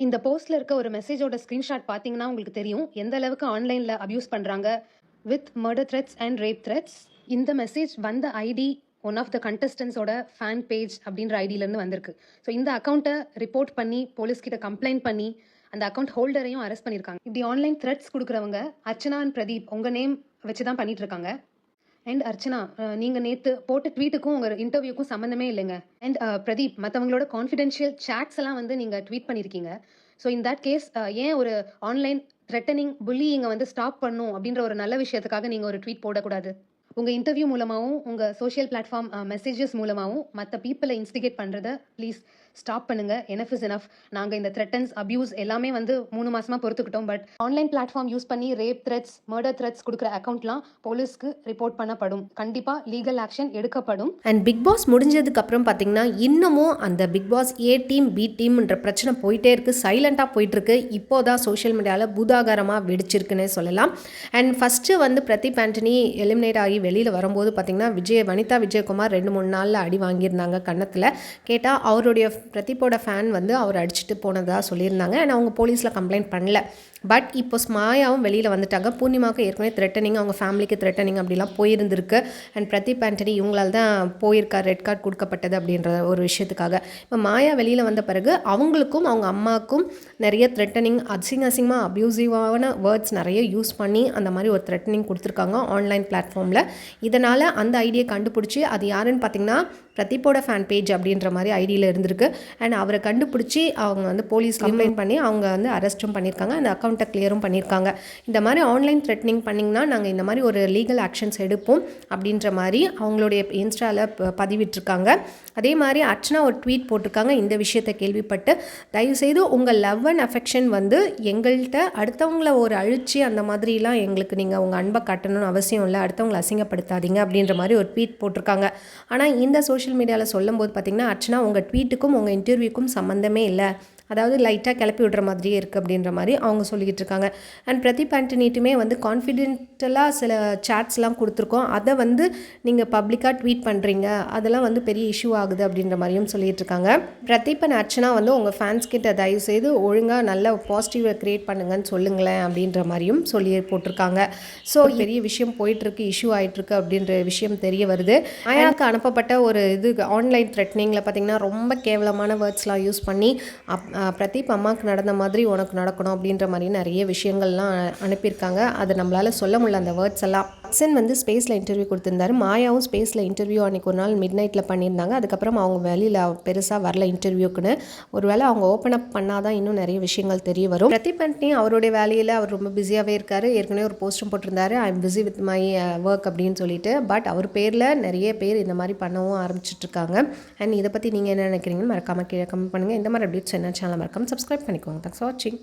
இந்த போஸ்ட்ல இருக்க ஒரு மெசேஜோட ஸ்கிரீன்ஷாட் பார்த்தீங்கன்னா உங்களுக்கு தெரியும். எந்த அளவுக்கு ஆன்லைன்ல அபியூஸ் பண்றாங்க? With murder threats and rape threats இந்த மெசேஜ் வந்த ஐடி ஒன் ஆஃப் த கண்டஸ்டன்ஸோட ஃபேன் பேஜ் அப்படின்ற ஐடியிலேருந்து வந்திருக்கு. ஸோ இந்த அக்கௌண்ட்டை ரிப்போர்ட் பண்ணி போலீஸ் கிட்ட கம்ப்ளைண்ட் பண்ணி அந்த அக்கௌண்ட் ஹோல்டரையும் அரெஸ்ட் பண்ணியிருக்காங்க இப்படி ஆன்லைன் த்ரெட்ஸ் கொடுக்குறவங்க அர்ச்சனா அண்ட் பிரதீப் உங்கள் நேம் வச்சு தான் பண்ணிட்டு இருக்காங்க. அண்ட் அர்ச்சனா நீங்கள் நீங்க நேத்து போட்ட ட்வீட்டுக்கும் உங்க இன்டர்வியூக்கும் சம்மந்தமே இல்லைங்க. அண்ட் uh, பிரதீப் மற்றவங்களோட கான்ஃபிடென்ஷியல் சாட்ஸ் எல்லாம் வந்து நீங்க ட்வீட் பண்ணியிருக்கீங்க so in that case uh, ஏன் ஒரு ஆன்லைன் த்ரெட்டனிங் புல்லிங்க வந்து ஸ்டாப் பண்ணும் அப்படின்ற ஒரு நல்ல விஷயத்துக்காக நீங்க ஒரு ட்வீட் போடக்கூடாது? உங்க இன்டர்வியூ மூலமாகவும் உங்க சோஷியல் பிளாட்ஃபார்ம் மெசேஜஸ் மூலமாகவும் மற்ற பீப்புளை இன்ஸ்டிகேட் பண்றத ப்ளீஸ் ஸ்டாப் பண்ணுங்க. எனஃப் இஸ் எனஃப் நாங்கள் இந்த த்ரெட்டன்ஸ் அபியூஸ் எல்லாமே வந்து மூணு மாசமா பொறுத்துக்கிட்டோம். பட் ஆன்லைன் பிளாட்ஃபார்ம் யூஸ் பண்ணி ரேப் த்ரெட்ஸ் மர்டர் த்ரெட்ஸ் கொடுக்குற அக்கௌண்ட்லாம் போலீஸ்க்கு ரிப்போர்ட் பண்ணப்படும். கண்டிப்பாக லீகல் ஆக்ஷன் எடுக்கப்படும். அண்ட் பிக் பாஸ் முடிஞ்சதுக்கு அப்புறம் பார்த்தீங்கன்னா இன்னமும் அந்த big boss A team B டீம்ன்ற பிரச்சனை போயிட்டே இருக்கு. சைலண்டாக போயிட்டு இருக்கு. இப்போ தான் சோஷியல் மீடியாவில் பூதாகாரமாக வெடிச்சிருக்குன்னே சொல்லலாம். அண்ட் ஃபஸ்ட்டு வந்து பிரதீப் ஆண்டனி எலிமினேட் ஆகி வெளியில் வரும்போது பார்த்தீங்கன்னா விஜய் வனிதா விஜயகுமார் ரெண்டு மூணு நாளில் அடி வாங்கியிருந்தாங்க கன்னத்தில். கேட்டால் அவருடைய பிரதீப்போட ஃபேன் வந்து அவர் அடிச்சுட்டு போனதாக சொல்லியிருந்தாங்க. ஆனால் அவங்க போலீஸில் கம்ப்ளைண்ட் பண்ணல. பட் இப்போ ஸ்மாயாவும் வெளியில் வந்துட்டாங்க. பூர்ணிமாவுக்கு ஏற்கனவே த்ரெட்டனிங் அவங்க ஃபேமிலிக்கு த்ரெட்டனிங் அப்படிலாம் போயிருந்திருக்கு. அண்ட் பிரதீப் ஆண்டனி இவங்களால தான் போயிருக்கார். ரெட் கார்டு கொடுக்கப்பட்டது அப்படின்ற ஒரு விஷயத்துக்காக. இப்போ மாயா வெளியில் வந்த பிறகு அவங்களுக்கும் அவங்க அம்மாவுக்கும் நிறைய த்ரெட்டனிங் அசிங்க அசிங்கமாக அப்யூசிவான வேர்ட்ஸ் நிறைய யூஸ் பண்ணி அந்த மாதிரி ஒரு த்ரெட்டனிங் கொடுத்துருக்காங்க ஆன்லைன் பிளாட்ஃபார்மில் இதனால் அந்த ஐடியை கண்டுபிடிச்சி அது யாருன்னு பார்த்தீங்கன்னா பிரதீப்போட ஃபேன் பேஜ் அப்படின்ற மாதிரி ஐடியில் இருந்திருக்கு. அண்ட் அவரை கண்டுபிடிச்சி அவங்க வந்து போலீஸ் கம்ப்ளைண்ட் பண்ணி அவங்க வந்து அரெஸ்ட்டும் பண்ணியிருக்காங்க. அந்த அக்கௌண்ட்டை கிளியரும் பண்ணியிருக்காங்க இந்த மாதிரி ஆன்லைன் த்ரெட்னிங் பண்ணிங்கன்னா நாங்கள் இந்த மாதிரி ஒரு லீகல் ஆக்ஷன்ஸ் எடுப்போம் அப்படின்ற மாதிரி அவங்களுடைய இன்ஸ்டாவில் பதிவிட்டிருக்காங்க. அதே மாதிரி அர்ச்சனா ஒரு ட்வீட் போட்டிருக்காங்க. இந்த விஷயத்தை கேள்விப்பட்டு தயவுசெய்து உங்கள் லவ் அண்ட் அஃபெக்ஷன் வந்து எங்கள்கிட்ட அடுத்தவங்கள ஒரு அழிச்சு அந்த மாதிரிலாம் எங்களுக்கு நீங்கள் உங்கள் அன்பை காட்டணும்னு அவசியம் இல்லை. அடுத்தவங்களை அசிங்கப்படுத்தாதீங்க அப்படின்ற மாதிரி ஒரு ட்வீட் போட்டிருக்காங்க. ஆனால் இந்த சோஷியல் மீடியாவில் சொல்லும்போது பார்த்தீங்கன்னா அர்ச்சனா உங்கள் ட்வீட்டுக்கும் உங்கள் இன்டர்வியூக்கும் சம்மந்தமே இல்லை. அதாவது லைட்டாக கிளப்பி விடுற மாதிரியே இருக்குது அப்படின்ற மாதிரி அவங்க சொல்லிக்கிட்டு இருக்காங்க. அண்ட் பிரதீப் ஆண்டனிட்டுமே வந்து கான்ஃபிடென்டலாக சில சாட்ஸ்லாம் கொடுத்துருக்கோம். அதை வந்து நீங்கள் பப்ளிக்காக ட்வீட் பண்ணுறீங்க அதெல்லாம் வந்து பெரிய இஷ்யூ ஆகுது அப்படின்ற மாதிரியும் சொல்லிட்டு இருக்காங்க. பிரதீப் அண்ட் அர்ச்சனா வந்து உங்கள் ஃபேன்ஸ் கிட்ட தயவு செய்து ஒழுங்காக நல்ல பாசிட்டிவை க்ரியேட் பண்ணுங்கன்னு சொல்லுங்களேன் அப்படின்ற மாதிரியும் சொல்லி போட்டிருக்காங்க. ஸோ பெரிய விஷயம் போயிட்டுருக்கு இஷ்யூ ஆகிட்டுருக்கு அப்படின்ற விஷயம் தெரிய வருது. ஆயாவுக்கு அனுப்பப்பட்ட ஒரு இது ஆன்லைன் த்ரெட்னிங்கில் பார்த்தீங்கன்னா ரொம்ப கேவலமான வேர்ட்ஸ்லாம் யூஸ் பண்ணி அப் பிரதீப் அம்மாவுக்கு நடந்த மாதிரி உனக்கு நடக்கணும் அப்படின்ற மாதிரி நிறைய விஷயங்கள்லாம் அனுப்பியிருக்காங்க. அதை நம்மளால் சொல்ல முடியல அந்த வேர்ட்ஸ் எல்லாம். அக்சன் வந்து ஸ்பேஸில் இன்டர்வியூ கொடுத்துருந்தாரு. மாயாவும் ஸ்பேஸில் இன்டர்வியூ அன்றைக்கி ஒரு நாள் மிட் நைட்டில் பண்ணியிருந்தாங்க. அதுக்கப்புறம் அவங்க வெளியில் பெருசாக வரல இன்டர்வியூக்குன்னு. ஒருவேளை அவங்க ஓப்பன் அப் பண்ணாதான் இன்னும் நிறைய விஷயங்கள் தெரிய வரும். பிரதீப் ஆண்டனி அவருடைய வேலையில் அவர் ரொம்ப பிஸியாகவே இருக்காரு. ஏற்கனவே ஒரு போஸ்ட்டும் போட்டிருந்தாரு. I am busy with my work அப்படின்னு சொல்லிட்டு. பட் அவர் பேரில் நிறைய பேர் இந்த மாதிரி பண்ணவும் ஆரம்பிச்சிட்ருக்காங்க. அண்ட் இதை பற்றி நீங்கள் என்ன நினைக்கிறீங்கன்னு மறக்காமல் கீழே கமெண்ட் பண்ணுங்கள் இந்த மாதிரி அப்டேட்ஸ் என்ன சேனல் மறக்காமல் சப்ஸ்கிரைப் பண்ணிக்கோங்க. தேங்க்ஸ் ஃபார் வாட்சிங்